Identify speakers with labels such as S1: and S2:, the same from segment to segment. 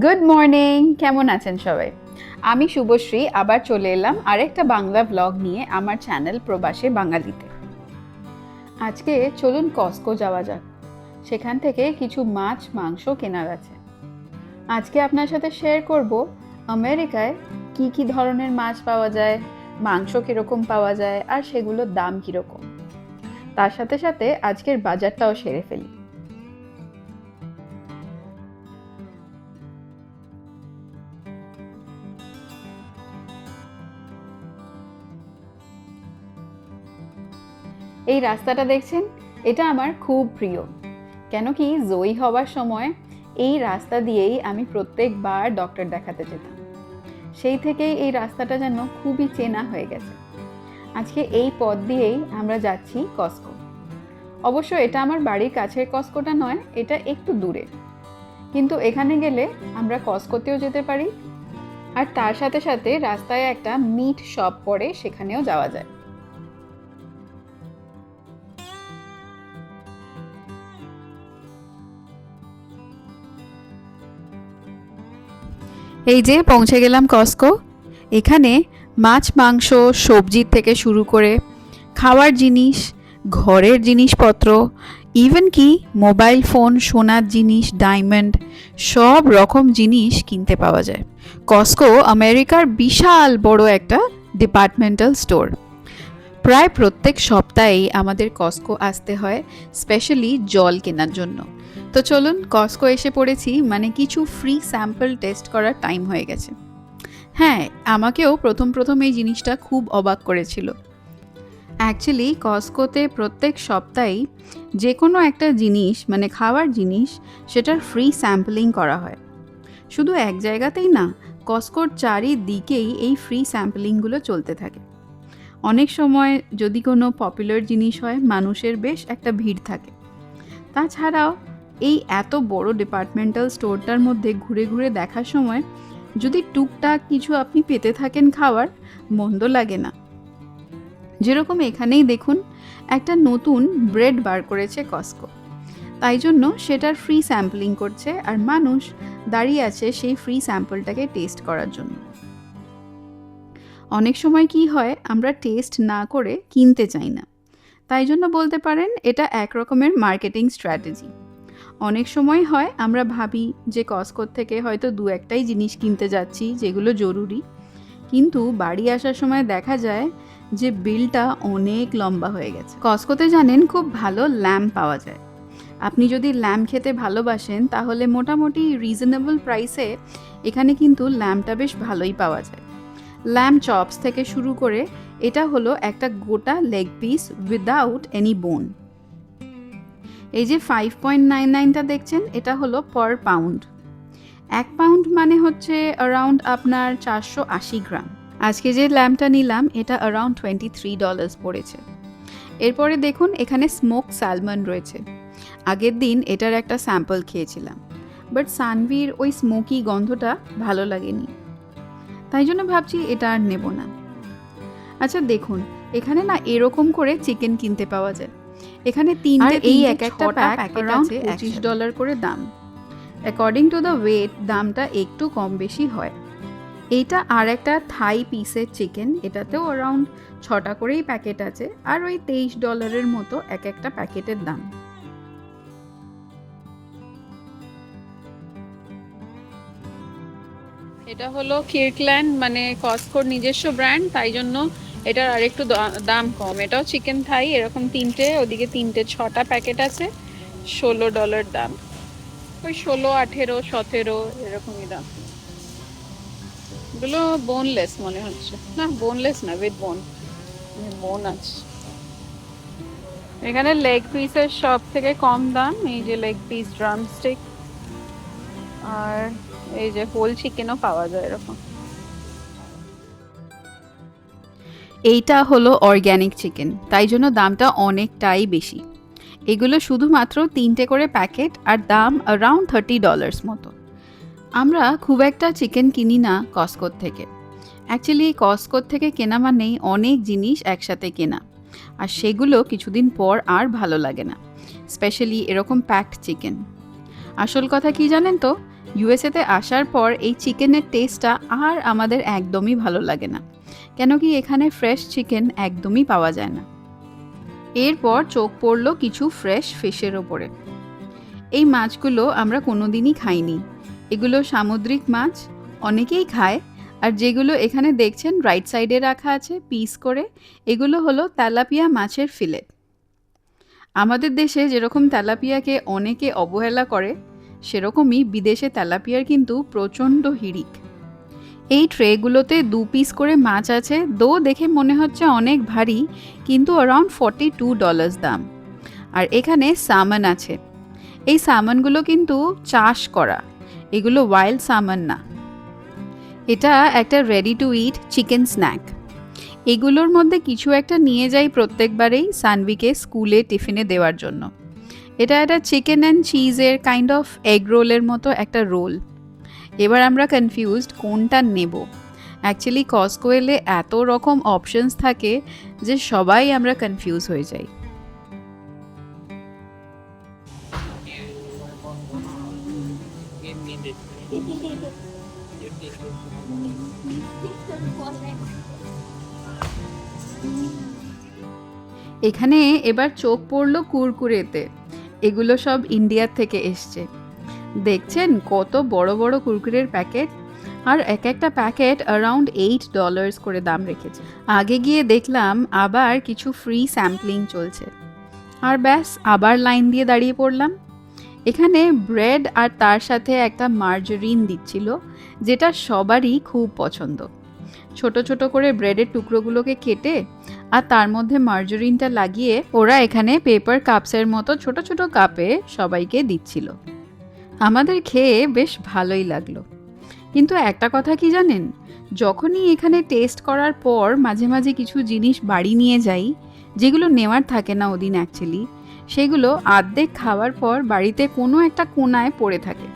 S1: Good morning কেমন আছেন সবাই? আমি শুভশ্রী, আবার চলে এলাম আরেকটা বাংলা ব্লগ নিয়ে আমার চ্যানেল প্রবাসে বাঙালিতে। আজকে চলুন কস্কো যাওয়া যাক। সেখান থেকে কিছু মাছ, মাংস কেনার আছে। আজকে আপনার সাথে শেয়ার করব আমেরিকায় কি কি ধরনের মাছ পাওয়া যায়, মাংস কীরকম পাওয়া যায়, আর সেগুলোর দাম কীরকম। তার সাথে সাথে আজকের বাজারটাও সেরে ফেলি। এই রাস্তাটা দেখছেন? এটা আমার খুব প্রিয়। কেন কি জয়ী হওয়ার সময় এই রাস্তা দিয়েই আমি প্রত্যেকবার ডক্টর দেখাতে যেতাম। সেই থেকেই এই রাস্তাটা যেন খুবই চেনা হয়ে গেছে। আজকে এই পথ দিয়েই আমরা যাচ্ছি কস্কো অবশ্য এটা আমার বাড়ির কাছের কস্কোটা নয়, এটা একটু দূরে। কিন্তু এখানে গেলে আমরা কস্কোতেও যেতে পারি। আর তার সাথে সাথে রাস্তায় একটা মিট শপ পড়ে, সেখানেও যাওয়া যায়। এই যে পৌঁছে গেলাম কস্কো। এখানে মাছ, মাংস সবজির থেকে শুরু করে খাওয়ার জিনিস, ঘরের জিনিসপত্র ইভেন কি মোবাইল ফোন, সোনার জিনিস ডায়মন্ড সব রকম জিনিস কিনতে পাওয়া যায়। কস্কো আমেরিকার বিশাল বড় একটা ডিপার্টমেন্টাল স্টোর প্রায় প্রত্যেক সপ্তাহেই আমাদের কস্কো আসতে হয় স্পেশালি জল কেনার জন্য। তো চলুন কস্কো এসে পড়েছি মানে কিছু ফ্রি স্যাম্পল টেস্ট করার টাইম হয়ে গেছে। হ্যাঁ আমাকেও প্রথম প্রথম এই জিনিসটা খুব অবাক করেছিল। অ্যাকচুয়ালি কস্কোতে প্রত্যেক সপ্তাহেই যে কোনো একটা জিনিস মানে খাওয়ার জিনিস, সেটার ফ্রি স্যাম্পলিং করা হয়। শুধু এক জায়গাতেই না কস্কোর চারিদিকেই এই ফ্রি স্যাম্পলিংগুলো চলতে থাকে। অনেক সময় যদি কোনো পপুলার জিনিস হয়, মানুষের বেশ একটা ভিড় থাকে। তাছাড়াও এই এত বড় ডিপার্টমেন্টাল স্টোরটার মধ্যে ঘুরে ঘুরে দেখার সময় যদি টুকটাক কিছু আপনি পেতে থাকেন খাওয়ার, মন্দ লাগে না। যেরকম এখানেই দেখুন, একটা নতুন ব্রেড বার করেছে কস্কো তাই জন্য সেটার ফ্রি স্যাম্পলিং করছে আর মানুষ দাঁড়িয়ে আছে সেই ফ্রি স্যাম্পলটাকে টেস্ট করার জন্য। অনেক সময় কি হয়, আমরা টেস্ট না করে কিনতে চাই না। তাই জন্য বলতে পারেন, এটা এক রকমের মার্কেটিং স্ট্র্যাটেজি অনেক সময় হয় আমরা ভাবি যে কস্কোর থেকে হয়তো দু একটাই জিনিস কিনতে যাচ্ছি যেগুলো জরুরি। কিন্তু বাড়ি আসার সময় দেখা যায় যে বিলটা অনেক লম্বা হয়ে গেছে। কস্কোতে জানেন খুব ভালো ল্যাম্প পাওয়া যায়। আপনি যদি ল্যাম্প খেতে ভালোবাসেন, তাহলে মোটামুটি রিজনেবল প্রাইসে এখানে কিন্তু ল্যাম্পটা বেশ ভালোই পাওয়া যায়। ল্যাম্প চপস থেকে শুরু করে, এটা হলো একটা গোটা লেগ পিস উইদাউট এনি বোন এই যে ফাইভ পয়েন্ট নাইন নাইনটা দেখছেন, এটা হলো পার পাউন্ড এক পাউন্ড মানে হচ্ছে অ্যারাউন্ড আপনার চারশো আশি গ্রাম। আজকে যে ল্যাম্পটা নিলাম, এটা অ্যারাউন্ড টোয়েন্টি থ্রি ডলার্স পড়েছে। এরপরে দেখুন, এখানে স্মোক স্যালমন রয়েছে। আগের দিন এটার একটা স্যাম্পল খেয়েছিলাম। বাট সানভির ওই স্মোকি গন্ধটা ভালো লাগেনি। তাই জন্য ভাবছি এটা আর নেব না। আচ্ছা দেখুন, এখানে না এরকম করে চিকেন কিনতে পাওয়া যায়। এখানে তিনটে এই এক একটা প্যাকেট আছে পঁচিশ ডলার করে দাম। অ্যাকর্ডিং টু দ্য ওয়েট দামটা একটু কম বেশি হয়। এইটা আর একটা থাই পিসের চিকেন এটাতেও অ্যারাউন্ড ছটা করেই প্যাকেট আছে আর ওই তেইশ ডলারের মতো এক একটা প্যাকেটের দাম। এটা হলো কির্কল্যান্ড মানে কস্কোর নিজস্ব ব্র্যান্ড তাই জন্য এটার আরেকটু দা- দাম কম। এটাও চিকেন থাই এরকম তিনটে, ওদিকে তিনটে, ছটা প্যাকেট আছে। ষোলো ডলার দাম। ওই ষোলো, আঠেরো, সতেরো, এরকমই দাম। এগুলো বোনলেস মনে হচ্ছে। না বোনলেস না উইথ বোন বোন আছে। এখানে লেগ পিসের সব থেকে কম দাম, এই যে লেগ পিস ড্রামস্টিক আর এই যে হোল চিকেনও পাওয়া যায় এরকম। এইটা হলো অর্গ্যানিক চিকেন তাই জন্য দামটা অনেকটাই বেশি। এগুলো শুধুমাত্র তিনটে করে প্যাকেট আর দাম অ্যারাউন্ড থার্টি ডলার্স মতো। আমরা খুব একটা চিকেন কিনি না কস্কোর থেকে। অ্যাকচুয়ালি কস্কোর থেকে কেনা মানেই অনেক জিনিস একসাথে কেনা। আর সেগুলো কিছুদিন পর আর ভালো লাগে না। স্পেশালি এরকম প্যাকড চিকেন আসল কথা কি জানেন তো? ইউএসএতে আসার পর এই চিকেনের টেস্টটা আর আমাদের একদমই ভালো লাগে না। কেন কি এখানে ফ্রেশ চিকেন একদমই পাওয়া যায় না। এরপর চোখ পড়ল কিছু ফ্রেশ ফিশের ওপরে। এই মাছগুলো আমরা কোনোদিনই খাইনি। এগুলো সামুদ্রিক মাছ, অনেকেই খায়। আর যেগুলো এখানে দেখছেন রাইট সাইডে রাখা আছে পিস করে, এগুলো হলো তেলাপিয়া মাছের ফিলেট আমাদের দেশে যেরকম তেলাপিয়াকে অনেকে অবহেলা করে সেরকমই বিদেশে তেলাপিয়ার কিন্তু প্রচণ্ড হিড়িক। এই ট্রেগুলোতে দু পিস করে মাছ আছে, দো দেখে মনে হচ্ছে অনেক ভারী, কিন্তু অ্যারাউন্ড ফর্টি টু ডলার্স দাম। আর এখানে সামন আছে। এই সামনগুলো কিন্তু চাষ করা, এগুলো ওয়াইল্ড সামন না। এটা একটা ready to eat chicken snack এগুলোর মধ্যে কিছু একটা নিয়ে যাই প্রত্যেকবারেই সানভিকে স্কুলে টিফিনে দেওয়ার জন্য। এটা একটা চিকেন অ্যান্ড চিজের কাইন্ড অফ এগ রোলের মতো একটা রোল এবার আমরা কনফিউজড কোনটা নেব? অ্যাকচুয়ালি কস্কো এলে এত রকম অপশনস থাকে যে সবাই আমরা কনফিউজ হয়ে যাই। এখানে এবার চোখ পড়ল কুরকুরেতে। এগুলো সব ইন্ডিয়ার থেকে এসছে। দেখছেন কত বড় বড় কুরকুরের প্যাকেট? আর এক একটা প্যাকেট অ্যারাউন্ড এইট ডলার্স করে দাম রেখেছে। আগে গিয়ে দেখলাম আবার কিছু ফ্রি স্যাম্পলিং চলছে। আর ব্যাস, আবার লাইন দিয়ে দাঁড়িয়ে পড়লাম। এখানে ব্রেড আর তার সাথে একটা মার্জরিন দিচ্ছিল, যেটা সবারই খুব পছন্দ। ছোট ছোট করে ব্রেডের টুকরোগুলোকে কেটে আর তার মধ্যে মার্জরিনটা লাগিয়ে ওরা এখানে পেপার কাপসের মতো ছোট ছোট কাপে সবাইকে দিচ্ছিল। আমাদের খেয়ে বেশ ভালোই লাগল। কিন্তু একটা কথা কি জানেন? যখনই এখানে টেস্ট করার পর মাঝে মাঝে কিছু জিনিস বাড়ি নিয়ে যাই, যেগুলো নেওয়ার থাকে না ওদিন অ্যাকচুয়ালি সেগুলো আর্ধেক খাওয়ার পর বাড়িতে কোনো একটা কোনায় পড়ে থাকে।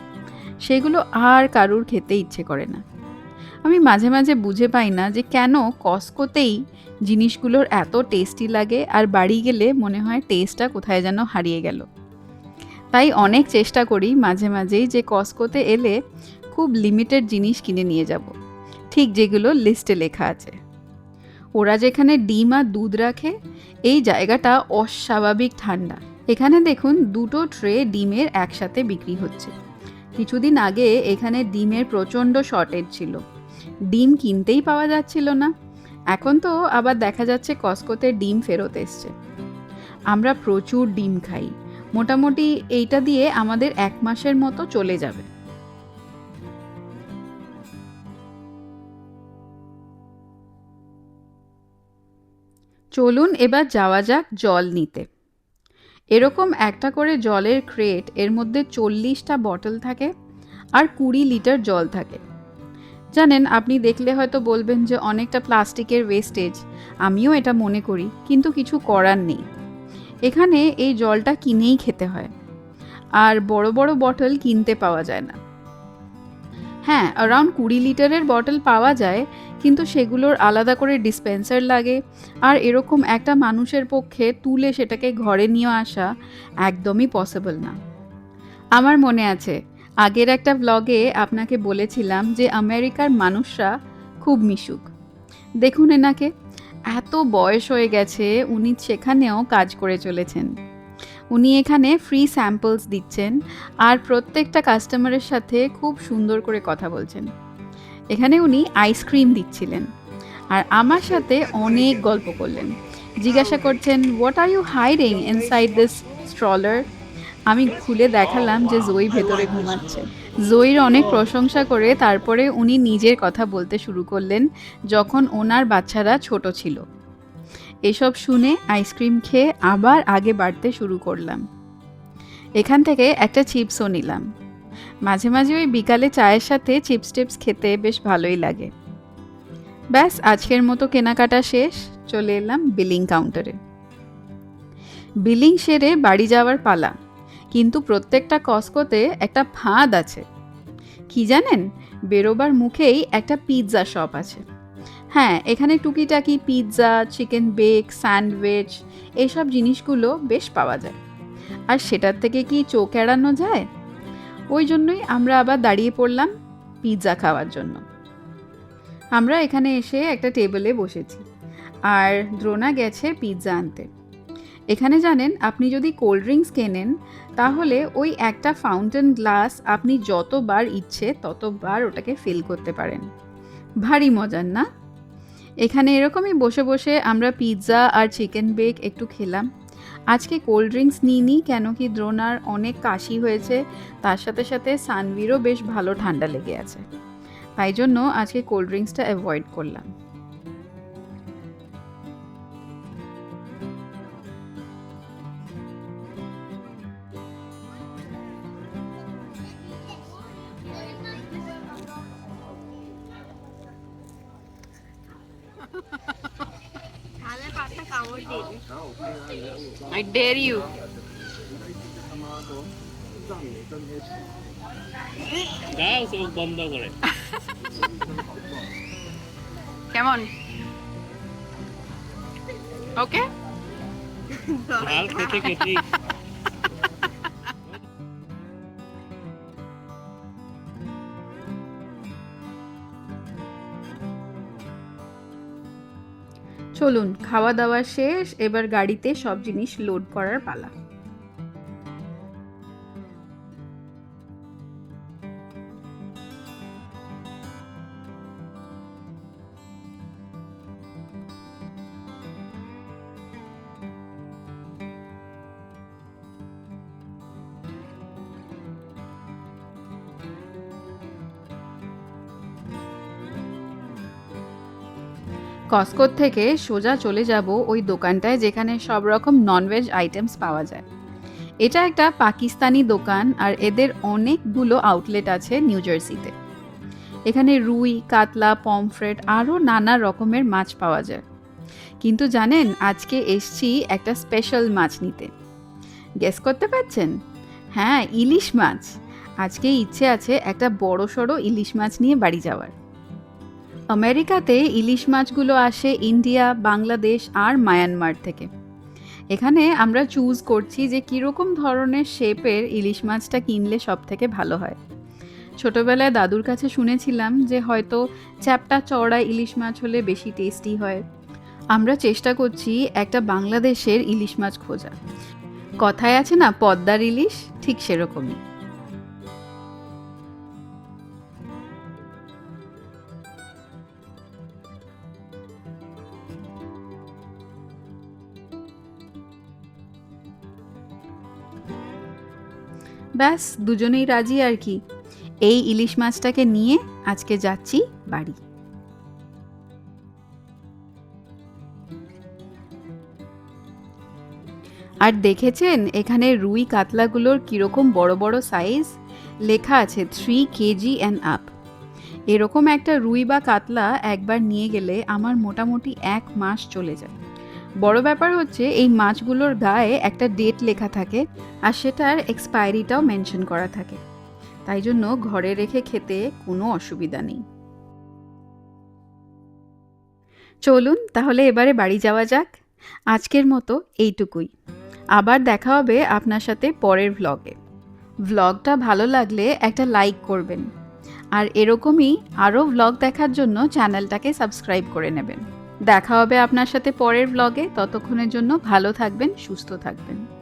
S1: সেগুলো আর কারুর খেতে ইচ্ছে করে না। আমি মাঝে মাঝে বুঝে পাই না যে কেন কসকোতেই জিনিসগুলোর এত টেস্টি লাগে আর বাড়ি গেলে মনে হয় টেস্টটা কোথায় যেন হারিয়ে গেল। তাই অনেক চেষ্টা করি মাঝে মাঝেই যে কসকোতে এলে খুব লিমিটেড জিনিস কিনে নিয়ে যাব। ঠিক যেগুলো লিস্টে লেখা আছে। ওরা যেখানে ডিম আর দুধ রাখে, এই জায়গাটা অস্বাভাবিক ঠান্ডা। এখানে দেখুন দুটো ট্রে ডিমের একসাথে বিক্রি হচ্ছে। কিছুদিন আগে এখানে ডিমের প্রচণ্ড শর্টেজ ছিল। ডিম কিনতেই পাওয়া যাচ্ছিল না। এখন তো আবার দেখা যাচ্ছে কসকোতে ডিম ফেরত এসছে। আমরা প্রচুর ডিম খাই। মোটামুটি এইটা দিয়ে আমাদের এক মাসের মতো চলে যাবে। চলুন এবার যাওয়া যাক জল নিতে। এরকম একটা করে জলের ক্রেট, এর মধ্যে চল্লিশটা বটল থাকে আর কুড়ি লিটার জল থাকে। জানেন, আপনি দেখলে হয়তো বলবেন যে অনেকটা প্লাস্টিকের ওয়েস্টেজ আমিও এটা মনে করি, কিন্তু কিছু করার নেই। এখানে এই জলটা কিনেই খেতে হয়। আর বড় বড় বটল কিনতে পাওয়া যায় না। হ্যাঁ অ্যারাউন্ড কুড়ি লিটারের বটল পাওয়া যায়, কিন্তু সেগুলোর আলাদা করে ডিসপেন্সার লাগে। আর এরকম একটা মানুষের পক্ষে তুলে সেটাকে ঘরে নিয়ে আসা একদমই পসিবল না। আমার মনে আছে আগের একটা ব্লগে আপনাকে বলেছিলাম যে আমেরিকার মানুষরা খুব মিশুক। দেখুন এনাকে, এত বয়স হয়ে গেছে উনি সেখানেও কাজ করে চলেছেন। উনি এখানে ফ্রি স্যাম্পলস দিচ্ছেন আর প্রত্যেকটা কাস্টমারের সাথে খুব সুন্দর করে কথা বলছেন। এখানে উনি আইসক্রিম দিচ্ছিলেন আর আমার সাথে অনেক গল্প করলেন। জিজ্ঞাসা করছেন what are you hiding inside this stroller আমি খুলে দেখালাম যে জয়ী ভেতরে ঘুমাচ্ছে। জয়ীর অনেক প্রশংসা করে তারপরে উনি নিজের কথা বলতে শুরু করলেন যখন ওনার বাচ্চারা ছোট ছিল। এসব শুনে আইসক্রিম খেয়ে আবার আগে বাড়তে শুরু করলাম। এখান থেকে একটা চিপসও নিলাম। মাঝে মাঝে ওই বিকালে চায়ের সাথে চিপস টিপস খেতে বেশ ভালোই লাগে। ব্যাস, আজকের মতো কেনাকাটা শেষ। চলে এলাম বিলিং কাউন্টারে। বিলিং সেরে বাড়ি যাওয়ার পালা। কিন্তু প্রত্যেকটা কসকোতে একটা ফাঁদ আছে। কি জানেন? বেরোবার মুখেই একটা পিৎজা শপ আছে। হ্যাঁ এখানে টুকিটাকি পিৎজা, চিকেন বেক, স্যান্ডউইচ এইসব জিনিসগুলো বেশ পাওয়া যায়। আর সেটার থেকে কি চোখ এড়ানো যায়? ওই জন্যই আমরা আবার দাঁড়িয়ে পড়লাম পিৎজা খাওয়ার জন্য। আমরা এখানে এসে একটা টেবিলে বসেছি। আর দ্রোনা গেছে পিৎজা আনতে। এখানে জানেন, আপনি যদি কোল্ড ড্রিঙ্কস কেনেন, তাহলে ওই একটা ফাউন্টেন গ্লাস আপনি যতবার ইচ্ছে ততবার ওটাকে ফিল করতে পারেন। ভারী মজার না? এখানে এরকমই বসে বসে আমরা পিৎজা আর চিকেন বেক একটু খেলাম। আজকে কোল্ড ড্রিঙ্কস নিইনি, কেন কি দ্রোনার অনেক কাশি হয়েছে, তার সাথে সাথে সানভিরও বেশ ভালো ঠান্ডা লেগে আছে। তাই জন্য আজকে কোল্ড ড্রিঙ্কসটা অ্যাভয়েড করলাম। Dare you. কেমন? ওকে
S2: খেতে
S1: চলুন খাওয়া দাওয়া শেষ এবার গাড়িতে সব জিনিস লোড করার পালা। কসকোর থেকে সোজা চলে যাব ওই দোকানটায় যেখানে সব রকম ননভেজ আইটেমস পাওয়া যায়। এটা একটা পাকিস্তানি দোকান আর এদের অনেকগুলো আউটলেট আছে নিউ জার্সিতে এখানে রুই, কাতলা পমফ্রেট আরও নানা রকমের মাছ পাওয়া যায়। কিন্তু জানেন, আজকে এসছি একটা স্পেশাল মাছ নিতে। গেস করতে পারছেন? হ্যাঁ ইলিশ মাছ। আজকে ইচ্ছে আছে একটা বড় সড়ো ইলিশ মাছ নিয়ে বাড়ি যাওয়ার। আমেরিকাতে ইলিশ মাছগুলো আসে ইন্ডিয়া, বাংলাদেশ আর মায়ানমার থেকে। এখানে আমরা চুজ করছি যে কীরকম ধরনের শেপের ইলিশ মাছটা কিনলে সব থেকে ভালো হয়। ছোটোবেলায় দাদুর কাছে শুনেছিলাম যে হয়তো চ্যাপটা চড়া ইলিশ মাছ হলে বেশি টেস্টি হয়। আমরা চেষ্টা করছি একটা বাংলাদেশের ইলিশ মাছ খোঁজা কথায় আছে না, পদ্মার ইলিশ ঠিক সেরকমই। ব্যাস, দুজনেই রাজি আর কি। এই ইলিশ মাছটাকে নিয়ে আজকে যাচ্ছি বাড়ি। আর দেখেছেন, এখানে রুই কাতলাগুলোর কীরকম বড় বড় সাইজ লেখা আছে থ্রি কেজি অ্যান্ড আপ এরকম একটা রুই বা কাতলা একবার নিয়ে গেলে আমার মোটামুটি এক মাস চলে যায়। বড় ব্যাপার হচ্ছে এই মাছগুলোর গায়ে একটা ডেট লেখা থাকে আর সেটার এক্সপায়ারিটাও মেনশন করা থাকে। তাই জন্য ঘরে রেখে খেতে কোনো অসুবিধা নেই। চলুন তাহলে এবারে বাড়ি যাওয়া যাক। আজকের মতো এইটুকুই। আবার দেখা হবে আপনার সাথে পরের ভ্লগে ভ্লগটা ভালো লাগলে একটা লাইক করবেন। আর এরকমই আরও ভ্লগ দেখার জন্য চ্যানেলটাকে সাবস্ক্রাইব করে নেবেন। দেখা হবে আপনার সাথে পরের ব্লগে ততক্ষণের জন্য ভালো থাকবেন সুস্থ থাকবেন।